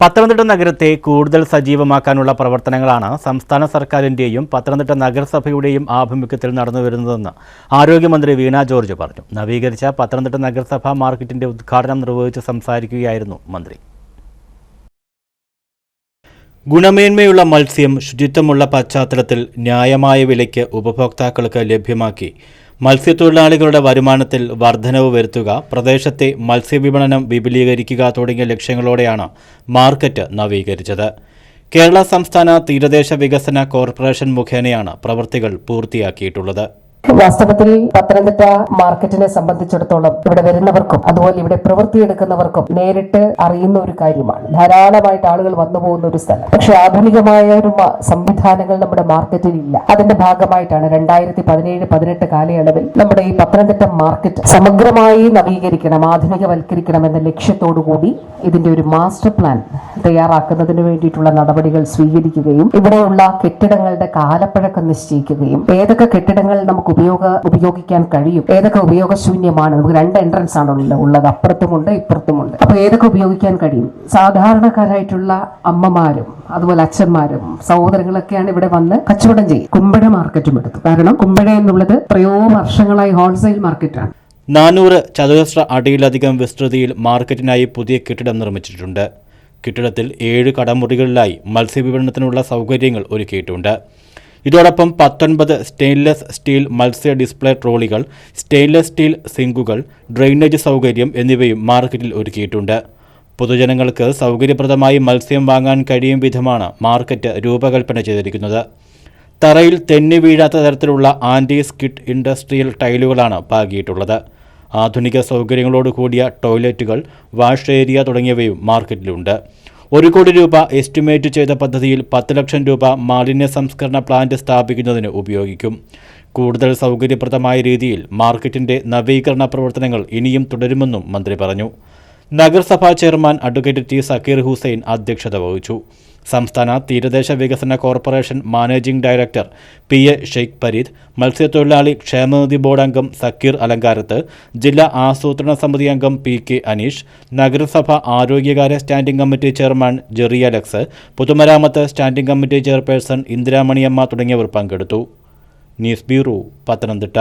പത്തനംതിട്ട നഗരത്തെ കൂടുതൽ സജീവമാക്കാനുള്ള പ്രവർത്തനങ്ങളാണ് സംസ്ഥാന സർക്കാരിന്റെയും പത്തനംതിട്ട നഗരസഭയുടെയും ആഭിമുഖ്യത്തിൽ നടന്നുവരുന്നതെന്ന് ആരോഗ്യമന്ത്രി വീണ ജോർജ് പറഞ്ഞു. നവീകരിച്ച പത്തനംതിട്ട നഗരസഭാ മാർക്കറ്റിന്റെ ഉദ്ഘാടനം നിർവഹിച്ച് സംസാരിക്കുകയായിരുന്നു മന്ത്രി. ഗുണമേന്മയുള്ള മത്സ്യം ശുചിത്വമുള്ള പശ്ചാത്തലത്തിൽ ന്യായമായ വിലയ്ക്ക് ഉപഭോക്താക്കൾക്ക് ലഭ്യമാക്കി മത്സ്യത്തൊഴിലാളികളുടെ വരുമാനത്തിൽ വർധനവ് വരുത്തുക പ്രദേശത്തെ മത്സ്യവിപണനം വിപുലീകരിക്കുക തുടങ്ങിയ ലക്ഷ്യങ്ങളോടെയാണ് മാർക്കറ്റ് നവീകരിച്ചത്. കേരള സംസ്ഥാന തീരദേശ വികസന കോർപ്പറേഷൻ മുഖേനയാണ് പ്രവൃത്തികൾ പൂർത്തിയാക്കിയിട്ടുള്ളത്. വാസ്തവത്തിൽ പത്തനംതിട്ട മാർക്കറ്റിനെ സംബന്ധിച്ചിടത്തോളം ഇവിടെ വരുന്നവർക്കും അതുപോലെ ഇവിടെ പ്രവൃത്തിയെടുക്കുന്നവർക്കും നേരിട്ട് അറിയുന്ന ഒരു കാര്യമാണ്. ധാരാളമായിട്ട് ആളുകൾ വന്നു പോകുന്ന ഒരു സ്ഥലം. പക്ഷെ ആധുനികമായ ഒരു സംവിധാനങ്ങൾ നമ്മുടെ മാർക്കറ്റിൽ ഇല്ല. അതിന്റെ ഭാഗമായിട്ടാണ് രണ്ടായിരത്തി പതിനേഴ് പതിനെട്ട് കാലയളവിൽ നമ്മുടെ ഈ പത്തനംതിട്ട മാർക്കറ്റ് സമഗ്രമായി നവീകരിക്കണം ആധുനികവൽക്കരിക്കണം എന്ന ലക്ഷ്യത്തോടു കൂടി ഇതിന്റെ ഒരു മാസ്റ്റർ പ്ലാൻ തയ്യാറാക്കുന്നതിന് വേണ്ടിയിട്ടുള്ള നടപടികൾ സ്വീകരിക്കുകയും ഇവിടെയുള്ള കെട്ടിടങ്ങളുടെ കാലപ്പഴക്കം നിശ്ചയിക്കുകയും ഏതൊക്കെ കെട്ടിടങ്ങൾ നമുക്ക് ഉപയോഗ ഉപയോഗിക്കാൻ കഴിയും ഏതൊക്കെ ഉപയോഗശൂന്യമാണ് നമുക്ക് രണ്ട് എൻട്രൻസ് ആണല്ലോ ഉള്ളത് അപ്പുറത്തുമുണ്ട് ഇപ്പുറത്തുമുണ്ട്. അപ്പോൾ ഏതൊക്കെ ഉപയോഗിക്കാൻ കഴിയും? സാധാരണക്കാരായിട്ടുള്ള അമ്മമാരും അതുപോലെ അച്ഛന്മാരും സഹോദരങ്ങളൊക്കെയാണ് ഇവിടെ വന്ന് കച്ചവടം ചെയ്യും. കുമ്പഴ മാർക്കറ്റും എടുത്തു. കാരണം കുമ്പഴ എന്നുള്ളത് എത്രയോ വർഷങ്ങളായി ഹോൾസെയിൽ മാർക്കറ്റാണ് നാനൂറ് ചതുരശ്ര അടിയിലധികം വിസ്തൃതിയിൽ മാർക്കറ്റിനായി പുതിയ കെട്ടിടം നിർമ്മിച്ചിട്ടുണ്ട്. കെട്ടിടത്തിൽ ഏഴ് കടമുറികളിലായി മത്സ്യവിപണനത്തിനുള്ള സൗകര്യങ്ങൾ ഒരുക്കിയിട്ടുണ്ട്. ഇതോടൊപ്പം പത്തൊൻപത് സ്റ്റെയിൻലെസ് സ്റ്റീൽ മത്സ്യ ഡിസ്പ്ലേ ട്രോളികൾ സ്റ്റെയിൻലെസ് സ്റ്റീൽ സിങ്കുകൾ ഡ്രെയിനേജ് സൗകര്യം എന്നിവയും മാർക്കറ്റിൽ ഒരുക്കിയിട്ടുണ്ട്. പൊതുജനങ്ങൾക്ക് സൗകര്യപ്രദമായി മത്സ്യം വാങ്ങാൻ കഴിയും വിധമാണ് മാർക്കറ്റ് രൂപകൽപ്പന ചെയ്തിരിക്കുന്നത്. തറയിൽ തെന്നി വീഴാത്ത തരത്തിലുള്ള ആന്റി സ്കിഡ് ഇൻഡസ്ട്രിയൽ ടൈലുകളാണ് പാകിയിട്ടുള്ളത്. ആധുനിക സൗകര്യങ്ങളോട് കൂടിയ ടോയ്ലറ്റുകൾ വാഷ് ഏരിയ തുടങ്ങിയവയും മാർക്കറ്റിലുണ്ട്. ഒരു കോടി രൂപ എസ്റ്റിമേറ്റ് ചെയ്ത പദ്ധതിയിൽ പത്ത് ലക്ഷം രൂപ മാലിന്യ സംസ്കരണ പ്ലാന്റ് സ്ഥാപിക്കുന്നതിന് ഉപയോഗിക്കും. കൂടുതൽ സൗകര്യപ്രദമായ രീതിയിൽ മാർക്കറ്റിന്റെ നവീകരണ പ്രവർത്തനങ്ങൾ ഇനിയും തുടരുമെന്നും മന്ത്രി പറഞ്ഞു. നഗരസഭാ chairman advocate T Zakir Hussain അധ്യക്ഷത വഹിച്ചു. സംസ്ഥാന തീരദേശ വികസന corporation managing director P A Sheikh Pareed മത്സ്യത്തൊഴിലാളി ക്ഷേമനിധി ബോർഡ് അംഗം സക്കീർ അലങ്കാരത്ത് ജില്ലാ ആസൂത്രണ സമിതി അംഗം പി കെ അനീഷ് നഗരസഭ ആരോഗ്യകാര്യ standing committee chairman Jerry Alex പൊതുമരാമത്ത് സ്റ്റാൻഡിംഗ് കമ്മിറ്റി ചെയർപേഴ്സൺ ഇന്ദിരാമണിയമ്മ തുടങ്ങിയവർ പങ്കെടുത്തു. News bureau Pathanamthitta.